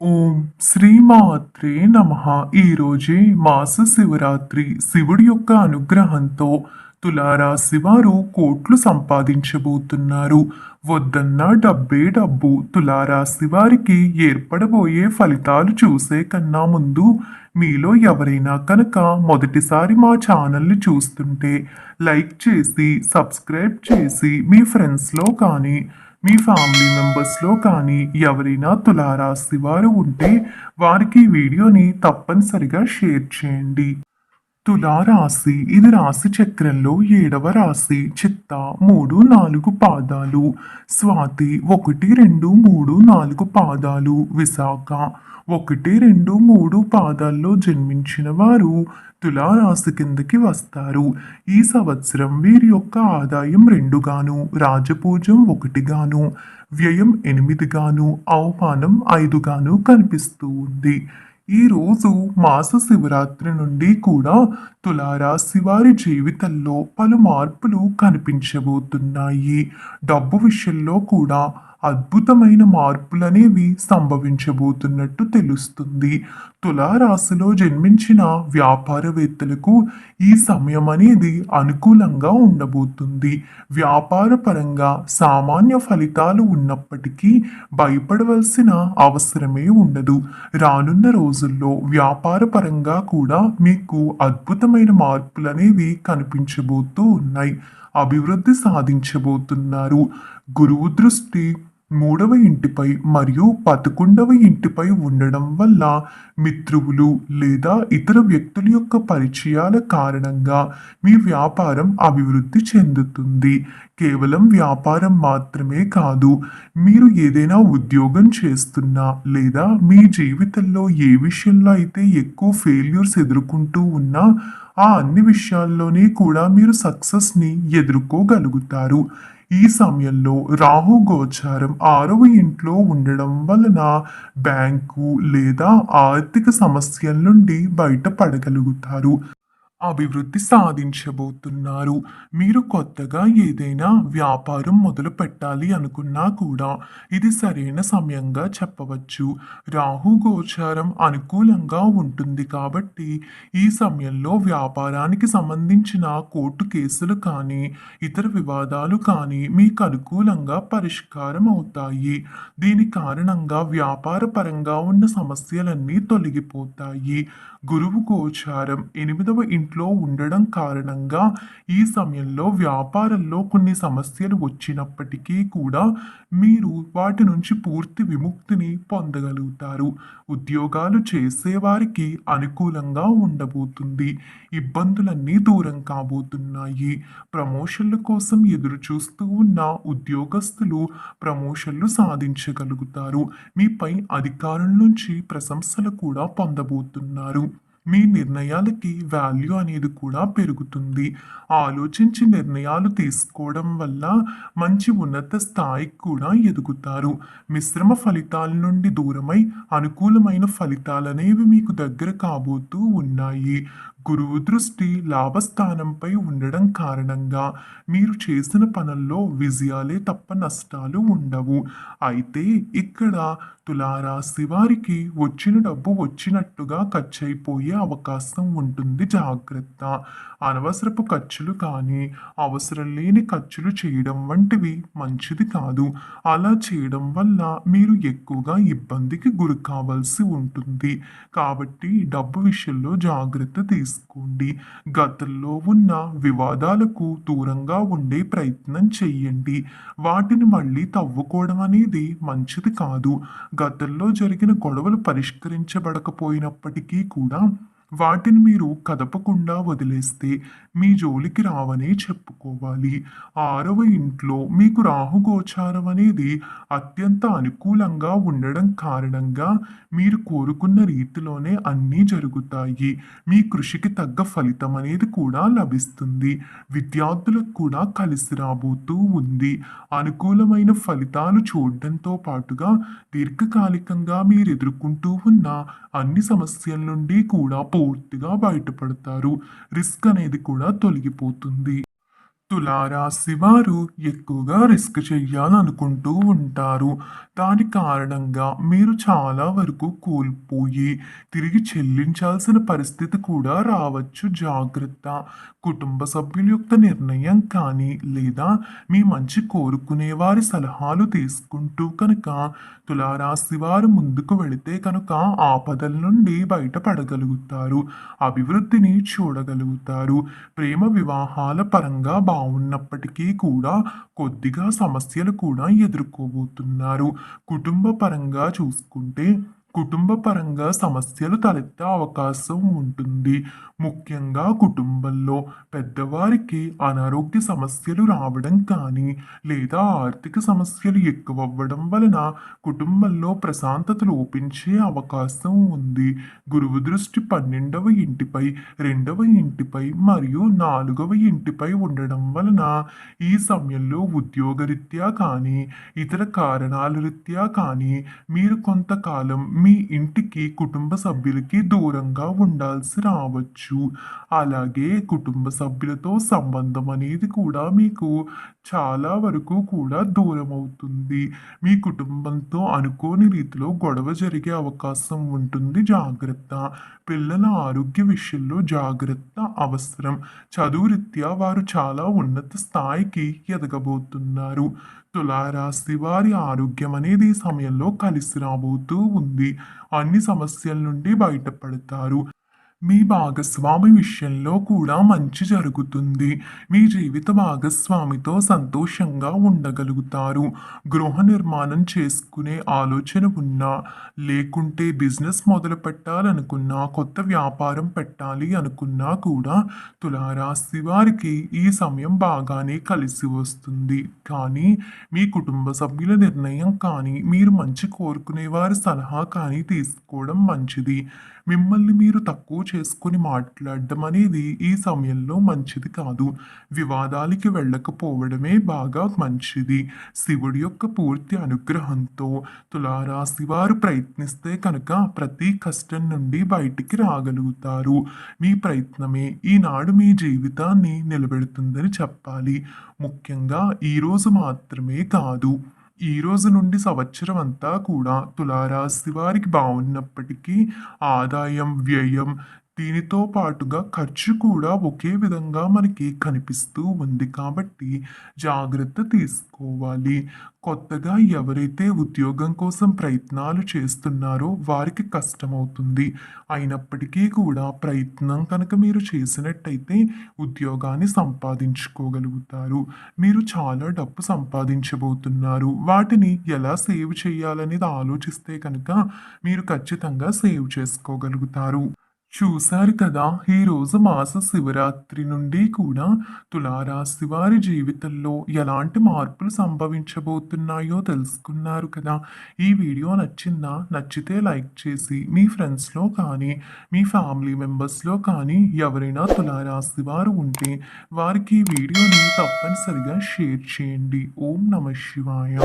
ఓం శ్రీమాత్రే నమ. ఈరోజే మాస శివరాత్రి. శివుడి యొక్క అనుగ్రహంతో తులారాశి వారు కోట్లు సంపాదించబోతున్నారు. వద్దన్న డబ్బే డబ్బు. తులారాశి వారికి ఏర్పడబోయే ఫలితాలు చూసే కన్నా ముందు మీలో ఎవరైనా కనుక మొదటిసారి మా ఛానల్ని చూస్తుంటే లైక్ చేసి సబ్స్క్రైబ్ చేసి మీ ఫ్రెండ్స్లో కానీ మీ ఫ్యామిలీ మెంబర్స్లో కానీ ఎవరైనా తులారాశి వారు ఉంటే వారికి వీడియోని తప్పనిసరిగా షేర్ చేయండి. తులారాశి ఇది రాశి చక్రంలో ఏడవ రాశి చిత్త మూడు నాలుగు పాదాలు స్వాతి ఒకటి రెండు మూడు నాలుగు పాదాలు విశాఖ ఒకటి రెండు మూడు పాదాల్లో జన్మించిన వారు తులారాశి కిందకి వస్తారు. ఈ సంవత్సరం వీరి యొక్క ఆదాయం రెండుగాను రాజపూజం ఒకటిగాను వ్యయం ఎనిమిదిగాను అవమానం ఐదుగాను కనిపిస్తూ ఉంది. ఈ రోజు మాస శివరాత్రి నుండి కూడా తులారాశి వారి జీవితంలో పలు మార్పులు కనిపించబోతున్నాయి. డబ్బు విషయంలో కూడా అద్భుతమైన మార్పులనేవి సంభవించబోతున్నట్టు తెలుస్తుంది. తులారాశిలో జన్మించిన వ్యాపారవేత్తలకు ఈ సమయం అనేది అనుకూలంగా ఉండబోతుంది. వ్యాపారపరంగా సామాన్య ఫలితాలు ఉన్నప్పటికీ భయపడవలసిన అవసరమే ఉండదు. రానున్న రోజుల్లో వ్యాపారపరంగా కూడా మీకు అద్భుతమైన మార్పులు అనేవి కనిపించబోతూ ఉన్నాయి. అభివృద్ధి సాధించబోతున్నారు. గురువు దృష్టి మూడవ ఇంటిపై మరియు పదకొండవ ఇంటిపై ఉండడం వల్ల మిత్రువులు లేదా ఇతర వ్యక్తుల యొక్క పరిచయాల కారణంగా మీ వ్యాపారం అభివృద్ధి చెందుతుంది. కేవలం వ్యాపారం మాత్రమే కాదు మీరు ఏదైనా ఉద్యోగం చేస్తున్నా లేదా మీ జీవితంలో ఏ విషయంలో అయితే ఎక్కువ ఫెయిల్యూర్స్ ఎదుర్కొంటూ ఉన్నా ఆ అన్ని విషయాల్లోనే కూడా మీరు సక్సెస్ని ఎదుర్కోగలుగుతారు. ఈ సమయంలో రాహు గోచారం ఆరవ ఇంట్లో ఉండడం వలన బ్యాంకు లేదా ఆర్థిక సమస్యల నుండి బయటపడగలుగుతారు. అభివృద్ధి సాధించబోతున్నారు. మీరు కొత్తగా ఏదైనా వ్యాపారం మొదలు పెట్టాలి అనుకున్నా కూడా ఇది సరైన సమయంగా చెప్పవచ్చు. రాహు గోచారం అనుకూలంగా ఉంటుంది కాబట్టి ఈ సమయంలో వ్యాపారానికి సంబంధించిన కోర్టు కేసులు కానీ ఇతర వివాదాలు కానీ మీకు అనుకూలంగా పరిష్కారం అవుతాయి. దీని కారణంగా వ్యాపార పరంగా ఉన్న సమస్యలన్నీ తొలగిపోతాయి. గురువు గోచారం ఎనిమిదవ ఇంట్లో ఉండడం కారణంగా ఈ సమయంలో వ్యాపారంలో కొన్ని సమస్యలు వచ్చినప్పటికీ కూడా మీరు వాటి నుంచి పూర్తి విముక్తిని పొందగలుగుతారు. ఉద్యోగాలు చేసేవారికి అనుకూలంగా ఉండబోతుంది. ఇబ్బందులన్నీ దూరం కాబోతున్నాయి. ప్రమోషన్ల కోసం ఎదురు చూస్తూ ఉన్న ఉద్యోగస్తులు ప్రమోషన్లు సాధించగలుగుతారు. మీపై అధికారుల నుంచి ప్రశంసలు కూడా పొందబోతున్నారు. మీ నిర్ణయాలకి వాల్యూ అనేది కూడా పెరుగుతుంది. ఆలోచించి నిర్ణయాలు తీసుకోవడం వల్ల మంచి ఉన్నత స్థాయికి కూడా ఎదుగుతారు. మిశ్రమ ఫలితాల నుండి దూరమై అనుకూలమైన ఫలితాలు అనేవి మీకు దగ్గర కాబోతూ ఉన్నాయి. గురువు దృష్టి లాభస్థానంపై ఉండడం కారణంగా మీరు చేసిన పనుల్లో విజయాలే తప్ప నష్టాలు ఉండవు. అయితే ఇక్కడ తులారాశి వారికి వచ్చిన డబ్బు వచ్చినట్టుగా ఖర్చు అయిపోయే అవకాశం ఉంటుంది జాగ్రత్త. అనవసరపు ఖర్చులు కానీ అవసరం లేని ఖర్చులు చేయడం వంటివి మంచిది కాదు. అలా చేయడం వల్ల మీరు ఎక్కువగా ఇబ్బందికి గురి కావాల్సి ఉంటుంది. కాబట్టి డబ్బు విషయంలో జాగ్రత్త తీసుకోండి. గతంలో ఉన్న వివాదాలకు దూరంగా ఉండే ప్రయత్నం చెయ్యండి వాటిని మళ్ళీ తవ్వుకోవడం అనేది మంచిది కాదు. గతంలో జరిగిన గొడవలు పరిష్కరించబడకపోయినప్పటికీ కూడా వాటిని మీరు కదపకుండా వదిలేస్తే మీ జోలికి రావనే చెప్పుకోవాలి. ఆరవ ఇంట్లో మీకు రాహుగోచారం అనేది అత్యంత అనుకూలంగా ఉండడం కారణంగా మీరు కోరుకున్న రీతిలోనే అన్నీ జరుగుతాయి. మీ కృషికి తగ్గ ఫలితం అనేది కూడా లభిస్తుంది. విద్యార్థులకు కూడా కలిసి రాబోతూ ఉంది. అనుకూలమైన ఫలితాలు చూడడంతో పాటుగా దీర్ఘకాలికంగా మీరు ఎదుర్కొంటూ ఉన్న అన్ని సమస్యల నుండి కూడా పూర్తిగా బయటపడతారు. రిస్క్ అనేది కూడా తొలగిపోతుంది. తులారాశి వారు ఎక్కువగా రిస్క్ చేయాలనుకుంటూ ఉంటారు. దాని కారణంగా మీరు చాలా వరకు కోల్పోయి తిరిగి చెల్లించాల్సిన పరిస్థితి కూడా రావచ్చు. జాగ్రత్త. కుటుంబ సభ్యుల యొక్క నిర్ణయం కానీ లేదా మీ మంచి కోరుకునే వారి సలహాలు తీసుకుంటూ కనుక తులారాశి వారు ముందుకు వెళితే కనుక ఆపదల నుండి బయటపడగలుగుతారు. అభివృద్ధిని చూడగలుగుతారు. ప్రేమ వివాహాల పరంగా బాగున్నప్పటికీ కూడా కొద్దిగా సమస్యలు కూడా ఎదుర్కోబోతున్నారు. కుటుంబ పరంగా చూసుకుంటే కుటుంబ పరంగా సమస్యలు తలెత్తే అవకాశం ఉంటుంది. ముఖ్యంగా కుటుంబంలో పెద్దవారికి అనారోగ్య సమస్యలు రావడం కానీ లేదా ఆర్థిక సమస్యలు ఎక్కువ అవ్వడం వలన కుటుంబంలో ప్రశాంతత లోపించే అవకాశం ఉంది. గురువు దృష్టి పన్నెండవ ఇంటిపై రెండవ ఇంటిపై మరియు నాలుగవ ఇంటిపై ఉండడం వలన ఈ సమయంలో ఉద్యోగరీత్యా కానీ ఇతర కారణాల రీత్యా కానీ మీరు కొంతకాలం మీ ఇంటికి కుటుంబ సభ్యులకి దూరంగా ఉండాల్సి రావచ్చు. అలాగే కుటుంబ సభ్యులతో సంబంధం అనేది కూడా మీకు చాలా వరకు కూడా దూరం అవుతుంది. మీ కుటుంబంతో అనుకోని రీతిలో గొడవ జరిగే అవకాశం ఉంటుంది. జాగ్రత్త. పిల్లల ఆరోగ్య విషయంలో జాగ్రత్త అవసరం. చదువు రీత్యా వారు చాలా ఉన్నత స్థాయికి ఎదగబోతున్నారు. తులారాశి వారి ఆరోగ్యం అనేది ఈ సమయంలో కలిసి రాబోతూ ఉంది. అన్ని సమస్యల నుండి బయటపడతారు. మీ భాగస్వామి విషయంలో కూడా మంచి జరుగుతుంది. మీ జీవిత భాగస్వామితో సంతోషంగా ఉండగలుగుతారు. గృహ నిర్మాణం చేసుకునే ఆలోచన ఉన్నా లేకుంటే బిజినెస్ మొదలు పెట్టాలనుకున్నా కొత్త వ్యాపారం పెట్టాలి అనుకున్నా కూడా తులారాశి వారికి ఈ సమయం బాగానే కలిసి వస్తుంది. కానీ మీ కుటుంబ సభ్యుల నిర్ణయం కానీ మీరు మంచి కోరుకునే వారి సలహా కానీ తీసుకోవడం మంచిది. మిమ్మల్ని మీరు తక్కువ చేసుకుని మాట్లాడడం అనేది ఈ సమయంలో మంచిది కాదు. వివాదాలకి వెళ్ళకపోవడమే బాగా మంచిది. శివుడి యొక్క పూర్తి అనుగ్రహంతో తులారాశి వారు ప్రయత్నిస్తే కనుక ప్రతి కష్టం నుండి బయటికి రాగలుగుతారు. మీ ప్రయత్నమే ఈనాడు మీ జీవితాన్ని నిలబెడుతుందని చెప్పాలి. ముఖ్యంగా ఈరోజు మాత్రమే కాదు. ఈ రోజు నుండి సంవత్సరం అంతా కూడా తులారాశి వారికి బాగున్నప్పటికీ ఆదాయం వ్యయం దీనితో పాటుగా ఖర్చు కూడా ఒకే విధంగా మనకి కనిపిస్తూ ఉంది కాబట్టి జాగ్రత్త తీసుకోవాలి. కొత్తగా ఎవరైతే ఉద్యోగం కోసం ప్రయత్నాలు చేస్తున్నారో వారికి కష్టమవుతుంది. అయినప్పటికీ కూడా ప్రయత్నం కనుక మీరు చేసినట్టయితే ఉద్యోగాన్ని సంపాదించుకోగలుగుతారు. మీరు చాలా డబ్బు సంపాదించబోతున్నారు. వాటిని ఎలా సేవ్ చేయాలనేది ఆలోచిస్తే కనుక మీరు ఖచ్చితంగా సేవ్ చేసుకోగలుగుతారు. చూశారు కదా ఈరోజు మాస శివరాత్రి నుండి కూడా తులారాశి వారి జీవితంలో ఎలాంటి మార్పులు సంభవించబోతున్నాయో తెలుసుకున్నారు కదా. ఈ వీడియో నచ్చిందా? నచ్చితే లైక్ చేసి మీ ఫ్రెండ్స్లో కానీ మీ ఫ్యామిలీ మెంబర్స్లో కానీ ఎవరైనా తులారాశి వారు ఉంటే వారికి ఈ వీడియోని తప్పనిసరిగా షేర్ చేయండి. ఓం నమ శివాయ.